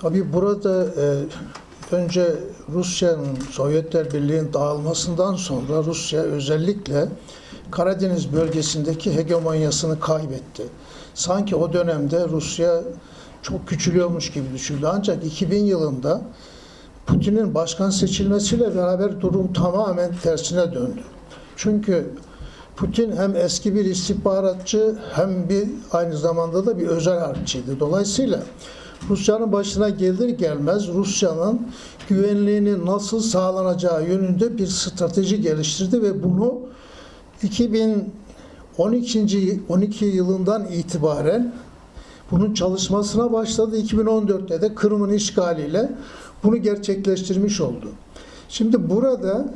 Tabii burada e, önce Rusya'nın Sovyetler Birliği'nin dağılmasından sonra Rusya özellikle Karadeniz bölgesindeki hegemonyasını kaybetti. Sanki o dönemde Rusya çok küçülüyormuş gibi düşündü. Ancak 2000 yılında Putin'in başkan seçilmesiyle beraber durum tamamen tersine döndü. Çünkü Putin hem eski bir istihbaratçı hem bir aynı zamanda da bir özel harpçiydi. Dolayısıyla Rusya'nın başına gelir gelmez Rusya'nın güvenliğini nasıl sağlanacağı yönünde bir strateji geliştirdi ve bunu 2012. 12 yılından itibaren bunun çalışmasına başladı. 2014'te de Kırım'ın işgaliyle bunu gerçekleştirmiş oldu. Şimdi burada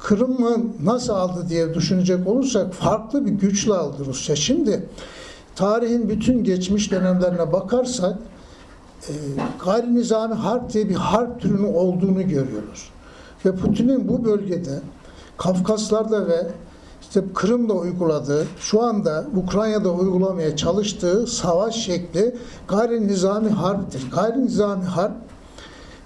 Kırım'ı nasıl aldı diye düşünecek olursak farklı bir güçle aldı Rusya. Şimdi tarihin bütün geçmiş dönemlerine bakarsak e, gayri nizami harp diye bir harp türünün olduğunu görüyoruz. Ve Putin'in bu bölgede Kafkaslar'da ve işte Kırım'da uyguladığı, şu anda Ukrayna'da uygulamaya çalıştığı savaş şekli gayri nizami harptir. Gayri nizami harp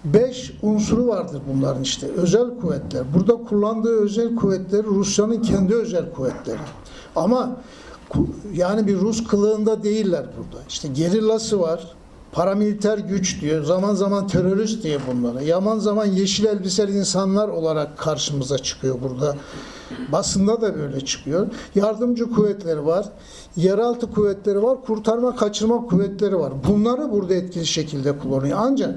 Beş unsuru vardır bunların işte. Özel kuvvetler. Burada kullandığı özel kuvvetleri Rusya'nın kendi özel kuvvetleri. Ama yani bir Rus kılığında değiller burada. İşte gerillası var. Paramiliter güç diyor. Zaman zaman terörist diye bunlara. Yaman zaman yeşil elbiseli insanlar olarak karşımıza çıkıyor burada. Basında da böyle çıkıyor. Yardımcı kuvvetleri var. Yeraltı kuvvetleri var. Kurtarma kaçırma kuvvetleri var. Bunları burada etkili şekilde kullanıyor. Ancak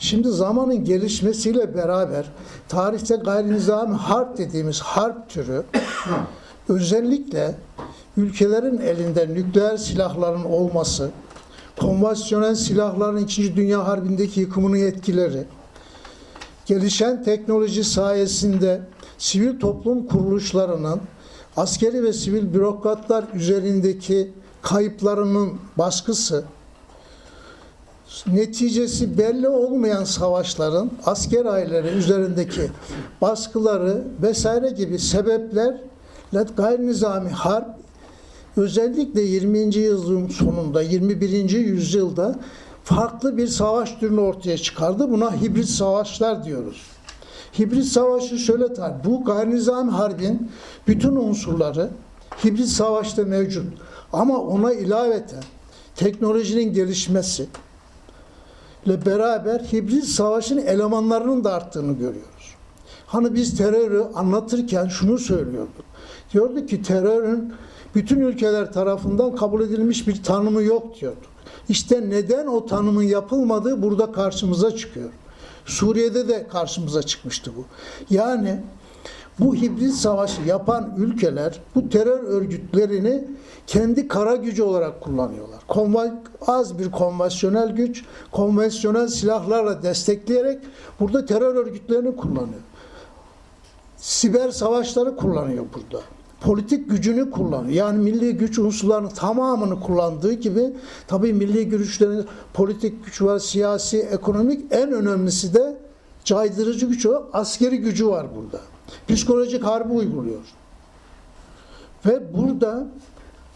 Şimdi zamanın gelişmesiyle beraber tarihte gayri nizami harp dediğimiz harp türü özellikle ülkelerin elinde nükleer silahların olması, konvansiyonel silahların 2. Dünya Harbi'ndeki yıkımının etkileri, gelişen teknoloji sayesinde sivil toplum kuruluşlarının askeri ve sivil bürokratlar üzerindeki kayıplarının baskısı, neticesi belli olmayan savaşların asker aileleri üzerindeki baskıları vesaire gibi sebeplerle gayri nizami harp özellikle 20. yüzyılın sonunda 21. yüzyılda farklı bir savaş türünü ortaya çıkardı. Buna hibrit savaşlar diyoruz. Hibrit savaşı şöyle tar. Bu gayri nizami harbin bütün unsurları hibrit savaşta mevcut. Ama ona ilaveten teknolojinin gelişmesi, ile beraber hibrit savaşın elemanlarının da arttığını görüyoruz. Hani biz terörü anlatırken şunu söylüyorduk. Diyorduk ki terörün bütün ülkeler tarafından kabul edilmiş bir tanımı yok diyorduk. İşte neden o tanımın yapılmadığı burada karşımıza çıkıyor. Suriye'de de karşımıza çıkmıştı bu. Yani bu hibrit savaşı yapan ülkeler bu terör örgütlerini kendi kara gücü olarak kullanıyorlar. Konva az bir konvansiyonel güç, konvansiyonel silahlarla destekleyerek burada terör örgütlerini kullanıyor. Siber savaşları kullanıyor burada. Politik gücünü kullanıyor. Yani milli güç unsurlarının tamamını kullandığı gibi tabii milli güçlerin politik güç var, siyasi, ekonomik en önemlisi de caydırıcı güç o. Askeri gücü var burada. Psikolojik harbi uyguluyor. Ve burada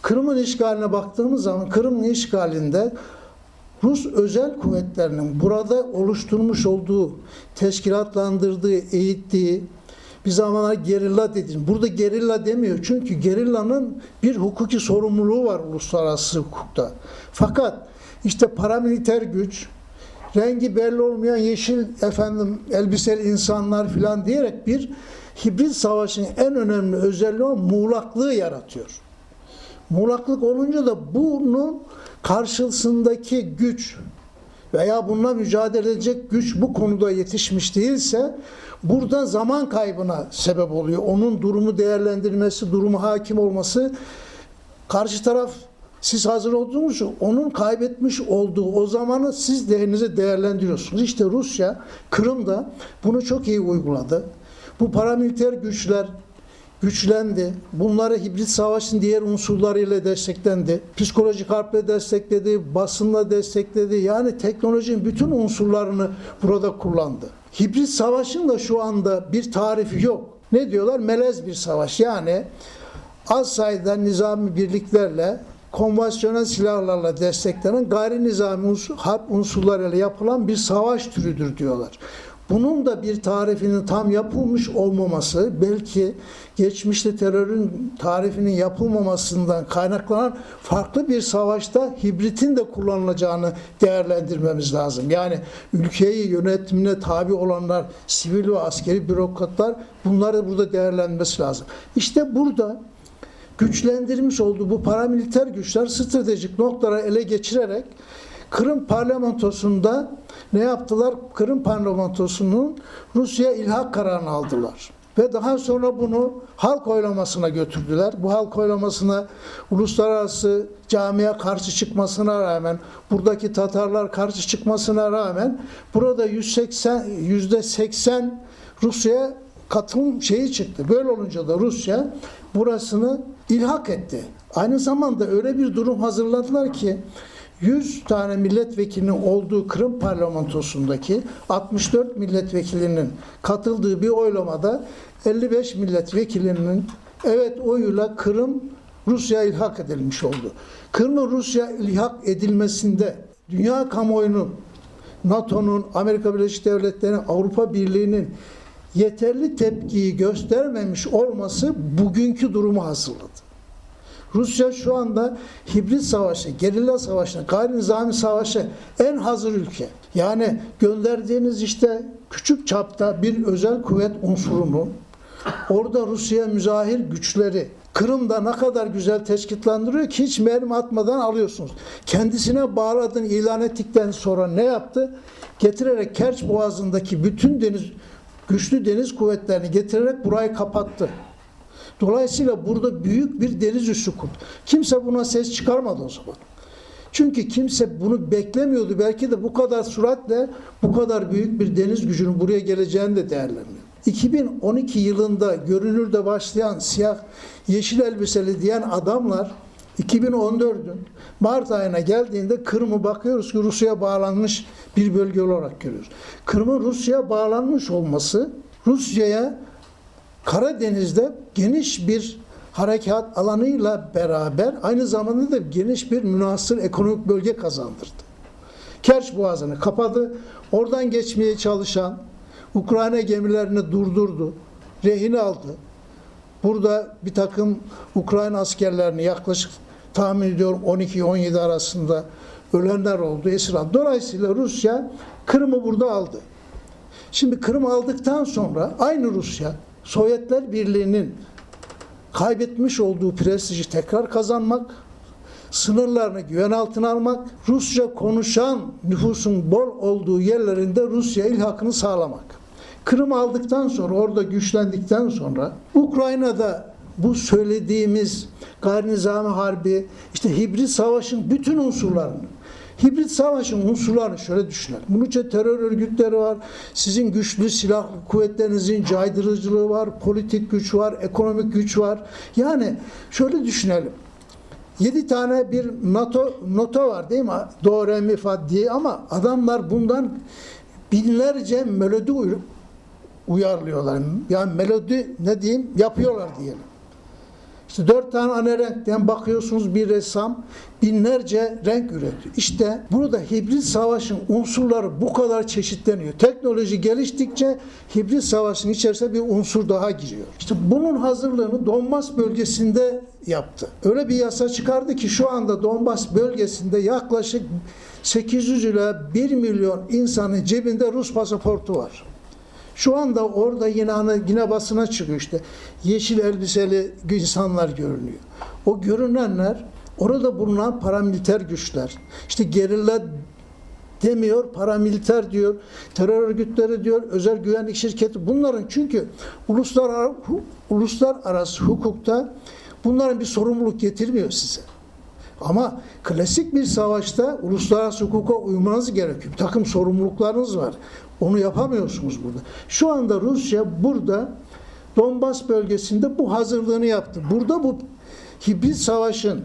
Kırım'ın işgaline baktığımız zaman Kırım'ın işgalinde Rus özel kuvvetlerinin burada oluşturmuş olduğu, teşkilatlandırdığı, eğittiği, bir zamanlar gerilla dediğim. Burada gerilla demiyor. Çünkü gerillanın bir hukuki sorumluluğu var uluslararası hukukta. Fakat işte paramiliter güç, rengi belli olmayan yeşil efendim elbiseli insanlar filan diyerek bir hibrit savaşın en önemli özelliği o muğlaklığı yaratıyor. Muğlaklık olunca da bunun karşısındaki güç veya bununla mücadele edecek güç bu konuda yetişmiş değilse burada zaman kaybına sebep oluyor. Onun durumu değerlendirmesi, durumu hakim olması karşı taraf siz hazır olduğunuz için onun kaybetmiş olduğu o zamanı siz değerinize değerlendiriyorsunuz. İşte Rusya Kırım'da bunu çok iyi uyguladı. Bu paramiliter güçler güçlendi. Bunları hibrit savaşın diğer unsurlarıyla desteklendi. Psikolojik harple destekledi, basınla destekledi. Yani teknolojinin bütün unsurlarını burada kullandı. Hibrit savaşın da şu anda bir tarifi yok. Ne diyorlar? Melez bir savaş. Yani az sayıda nizami birliklerle konvansiyonel silahlarla desteklenen gayri nizami unsur, harp unsurlarıyla yapılan bir savaş türüdür diyorlar. Bunun da bir tarifinin tam yapılmış olmaması, belki geçmişte terörün tarifinin yapılmamasından kaynaklanan farklı bir savaşta hibritin de kullanılacağını değerlendirmemiz lazım. Yani ülkeyi yönetimine tabi olanlar, sivil ve askeri bürokratlar bunları burada değerlenmesi lazım. İşte burada güçlendirmiş olduğu bu paramiliter güçler stratejik noktaları ele geçirerek Kırım parlamentosunda ne yaptılar? Kırım parlamentosunun Rusya ilhak kararını aldılar. Ve daha sonra bunu halk oylamasına götürdüler. Bu halk oylamasına uluslararası camiye karşı çıkmasına rağmen, buradaki Tatarlar karşı çıkmasına rağmen burada 180 yüzde 80 Rusya katılım şeyi çıktı. Böyle olunca da Rusya burasını ilhak etti. Aynı zamanda öyle bir durum hazırladılar ki 100 tane milletvekilinin olduğu Kırım parlamentosundaki 64 milletvekilinin katıldığı bir oylamada 55 milletvekilinin evet oyuyla Kırım Rusya ilhak edilmiş oldu. Kırım'ın Rusya ilhak edilmesinde dünya kamuoyunun NATO'nun, Amerika Birleşik Devletleri'nin, Avrupa Birliği'nin yeterli tepkiyi göstermemiş olması bugünkü durumu hazırladı. Rusya şu anda hibrit savaşı, gerilla savaşına, gayri nizami savaşı en hazır ülke. Yani gönderdiğiniz işte küçük çapta bir özel kuvvet unsurunu orada Rusya müzahir güçleri Kırım'da ne kadar güzel teşkillandırıyor ki hiç mermi atmadan alıyorsunuz. Kendisine bağladığını ilan ettikten sonra ne yaptı? Getirerek Kerç Boğazı'ndaki bütün deniz güçlü deniz kuvvetlerini getirerek burayı kapattı. Dolayısıyla burada büyük bir deniz üssü kurdu. Kimse buna ses çıkarmadı o zaman. Çünkü kimse bunu beklemiyordu. Belki de bu kadar süratle bu kadar büyük bir deniz gücünün buraya geleceğini de değerlendirmiyor. 2012 yılında görünürde başlayan siyah yeşil elbiseli diyen adamlar 2014'ün Mart ayına geldiğinde Kırım'ı bakıyoruz ki Rusya'ya bağlanmış bir bölge olarak görüyoruz. Kırım'ın Rusya'ya bağlanmış olması Rusya'ya Karadeniz'de geniş bir harekat alanıyla beraber aynı zamanda da geniş bir münasır ekonomik bölge kazandırdı. Kerç Boğazı'nı kapadı. Oradan geçmeye çalışan Ukrayna gemilerini durdurdu. Rehin aldı. Burada bir takım Ukrayna askerlerini yaklaşık tahmin ediyorum 12-17 arasında ölenler oldu. Esir aldı. Dolayısıyla Rusya Kırım'ı burada aldı. Şimdi Kırım aldıktan sonra aynı Rusya Sovyetler Birliği'nin kaybetmiş olduğu prestiji tekrar kazanmak, sınırlarını güven altına almak, Rusça konuşan nüfusun bol olduğu yerlerinde Rusya ilhakını sağlamak. Kırım aldıktan sonra, orada güçlendikten sonra Ukrayna'da bu söylediğimiz gayri nizami harbi, işte hibrit savaşın bütün unsurlarını, hibrit savaşın unsurlarını şöyle düşünelim. Bunun için terör örgütleri var, sizin güçlü silahlı kuvvetlerinizin caydırıcılığı var, politik güç var, ekonomik güç var. Yani şöyle düşünelim. 7 tane bir NATO nota var değil mi? Do, re, mi, fa diye ama adamlar bundan binlerce melodi uy- uyarlıyorlar. Yani melodi ne diyeyim yapıyorlar diyelim. İşte dört tane ana renkten bakıyorsunuz bir ressam binlerce renk üretiyor. İşte burada hibrit savaşın unsurları bu kadar çeşitleniyor. Teknoloji geliştikçe hibrit savaşın içerisine bir unsur daha giriyor. İşte bunun hazırlığını Donbas bölgesinde yaptı. Öyle bir yasa çıkardı ki şu anda Donbas bölgesinde yaklaşık 800 ila 1 milyon insanın cebinde Rus pasaportu var. Şu anda orada yine yine basına çıkıyor işte. Yeşil elbiseli insanlar görünüyor. O görünenler orada bulunan paramiliter güçler. İşte gerilla demiyor, paramiliter diyor, terör örgütleri diyor, özel güvenlik şirketi. Bunların çünkü uluslararası, uluslararası hukukta bunların bir sorumluluk getirmiyor size. Ama klasik bir savaşta uluslararası hukuka uymanız gerekiyor. Bir takım sorumluluklarınız var. Onu yapamıyorsunuz burada. Şu anda Rusya burada Donbas bölgesinde bu hazırlığını yaptı. Burada bu hibrit savaşın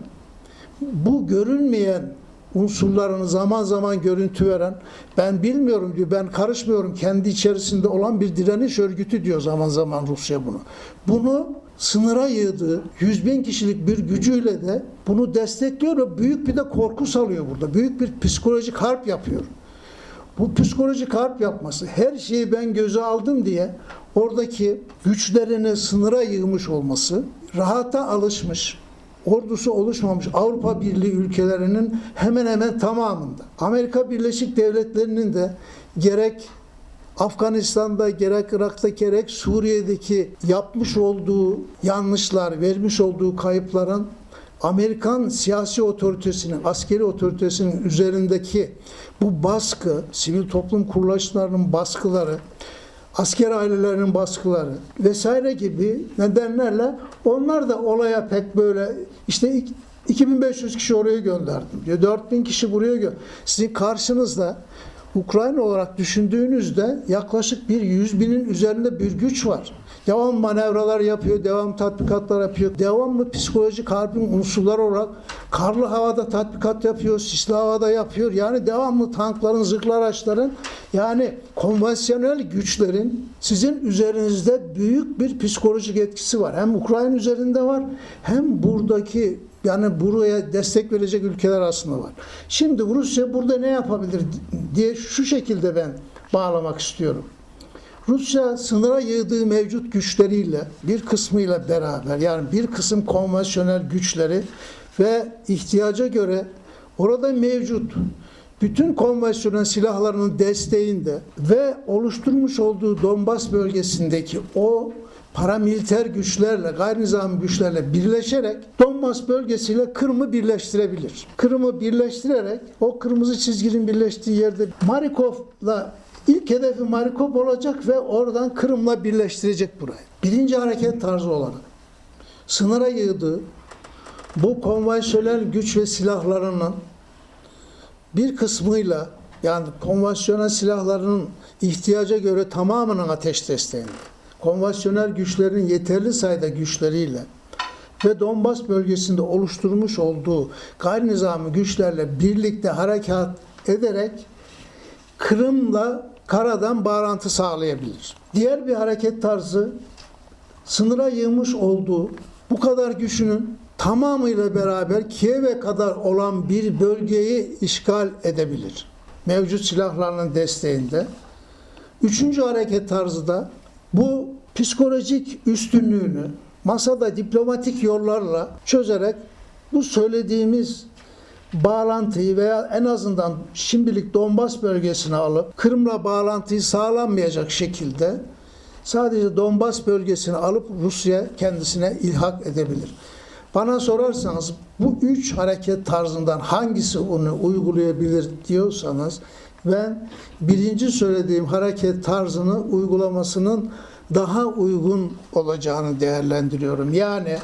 bu görünmeyen unsurlarını zaman zaman görüntü veren ben bilmiyorum diyor ben karışmıyorum kendi içerisinde olan bir direniş örgütü diyor zaman zaman Rusya bunu. Bunu sınıra yığdığı 100 bin kişilik bir gücüyle de bunu destekliyor ve büyük bir de korku salıyor burada. Büyük bir psikolojik harp yapıyor. Bu psikolojik harp yapması, her şeyi ben göze aldım diye oradaki güçlerini sınıra yığmış olması, rahata alışmış, ordusu oluşmamış Avrupa Birliği ülkelerinin hemen hemen tamamında. Amerika Birleşik Devletleri'nin de gerek Afganistan'da gerek Irak'ta gerek Suriye'deki yapmış olduğu yanlışlar, vermiş olduğu kayıpların Amerikan siyasi otoritesinin, askeri otoritesinin üzerindeki bu baskı, sivil toplum kuruluşlarının baskıları, asker ailelerinin baskıları vesaire gibi nedenlerle onlar da olaya pek böyle işte ik- 2500 kişi oraya gönderdim diyor. 4000 kişi buraya gö Sizin karşınızda Ukrayna olarak düşündüğünüzde yaklaşık bir 100 binin üzerinde bir güç var. Devam manevralar yapıyor, devam tatbikatlar yapıyor. Devamlı psikolojik harbin unsurları olarak karlı havada tatbikat yapıyor, sisli havada yapıyor. Yani devamlı tankların, zırhlı araçların yani konvansiyonel güçlerin sizin üzerinizde büyük bir psikolojik etkisi var. Hem Ukrayna üzerinde var hem buradaki yani buraya destek verecek ülkeler aslında var. Şimdi Rusya burada ne yapabilir diye şu şekilde ben bağlamak istiyorum. Rusya sınıra yığdığı mevcut güçleriyle bir kısmıyla beraber yani bir kısım konvansiyonel güçleri ve ihtiyaca göre orada mevcut bütün konvansiyonel silahlarının desteğinde ve oluşturmuş olduğu Donbas bölgesindeki o paramiliter güçlerle, gayri nizami güçlerle birleşerek Donbas bölgesiyle Kırım'ı birleştirebilir. Kırım'ı birleştirerek o kırmızı çizginin birleştiği yerde Marikov'la ilk hedefi Marikop olacak ve oradan Kırım'la birleştirecek burayı. Birinci hareket tarzı olarak sınıra yığdığı bu konvansiyonel güç ve silahlarının bir kısmıyla yani konvansiyonel silahlarının ihtiyaca göre tamamının ateş desteğinde, konvansiyonel güçlerin yeterli sayıda güçleriyle ve Donbas bölgesinde oluşturmuş olduğu gayri nizami güçlerle birlikte harekat ederek Kırım'la karadan bağlantı sağlayabilir. Diğer bir hareket tarzı sınıra yığmış olduğu bu kadar güçünün tamamıyla beraber Kiev'e kadar olan bir bölgeyi işgal edebilir. Mevcut silahlarının desteğinde. Üçüncü hareket tarzı da bu psikolojik üstünlüğünü masada diplomatik yollarla çözerek bu söylediğimiz bağlantıyı veya en azından şimdilik Donbas bölgesine alıp Kırım'la bağlantıyı sağlanmayacak şekilde sadece Donbas bölgesini alıp Rusya kendisine ilhak edebilir. Bana sorarsanız bu üç hareket tarzından hangisi onu uygulayabilir diyorsanız ben birinci söylediğim hareket tarzını uygulamasının daha uygun olacağını değerlendiriyorum. Yani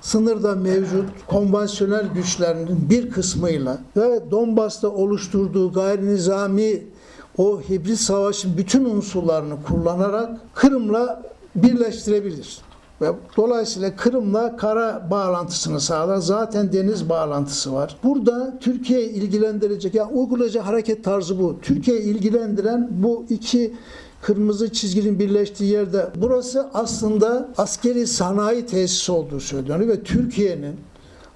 sınırda mevcut konvansiyonel güçlerinin bir kısmıyla ve Donbas'ta oluşturduğu gayri nizami o hibrit savaşın bütün unsurlarını kullanarak Kırım'la birleştirebilir. Ve dolayısıyla Kırım'la kara bağlantısını sağlar. Zaten deniz bağlantısı var. Burada Türkiye ilgilendirecek, yani uygulayacak hareket tarzı bu. Türkiye ilgilendiren bu iki kırmızı çizginin birleştiği yerde burası aslında askeri sanayi tesisi olduğu söyleniyor ve Türkiye'nin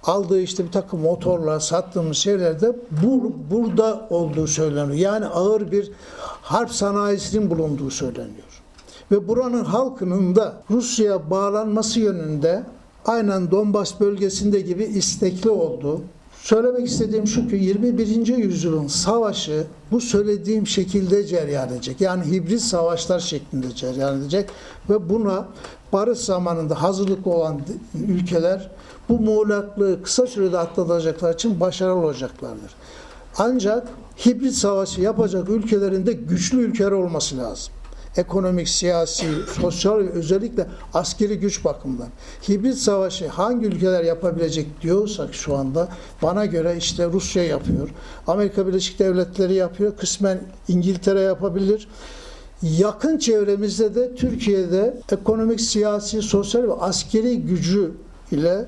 aldığı işte bir takım motorlar, sattığımız şeylerde bu, burada olduğu söyleniyor. Yani ağır bir harp sanayisinin bulunduğu söyleniyor. Ve buranın halkının da Rusya'ya bağlanması yönünde aynen Donbas bölgesinde gibi istekli olduğu, Söylemek istediğim şu ki 21. yüzyılın savaşı bu söylediğim şekilde cereyan edecek. Yani hibrit savaşlar şeklinde cereyan edecek ve buna barış zamanında hazırlıklı olan ülkeler bu muğlaklığı kısa sürede atlatacaklar için başarılı olacaklardır. Ancak hibrit savaşı yapacak ülkelerin de güçlü ülkeler olması lazım ekonomik, siyasi, sosyal ve özellikle askeri güç bakımından. Hibrit savaşı hangi ülkeler yapabilecek diyorsak şu anda bana göre işte Rusya yapıyor. Amerika Birleşik Devletleri yapıyor. Kısmen İngiltere yapabilir. Yakın çevremizde de Türkiye'de ekonomik, siyasi, sosyal ve askeri gücü ile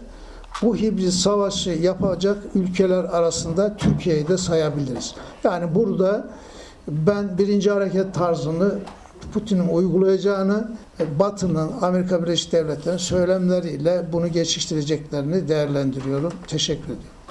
bu hibrit savaşı yapacak ülkeler arasında Türkiye'yi de sayabiliriz. Yani burada ben birinci hareket tarzını Putin'in uygulayacağını ve Batı'nın, Amerika Birleşik Devletleri'nin söylemleriyle bunu geçiştireceklerini değerlendiriyorum. Teşekkür ediyorum.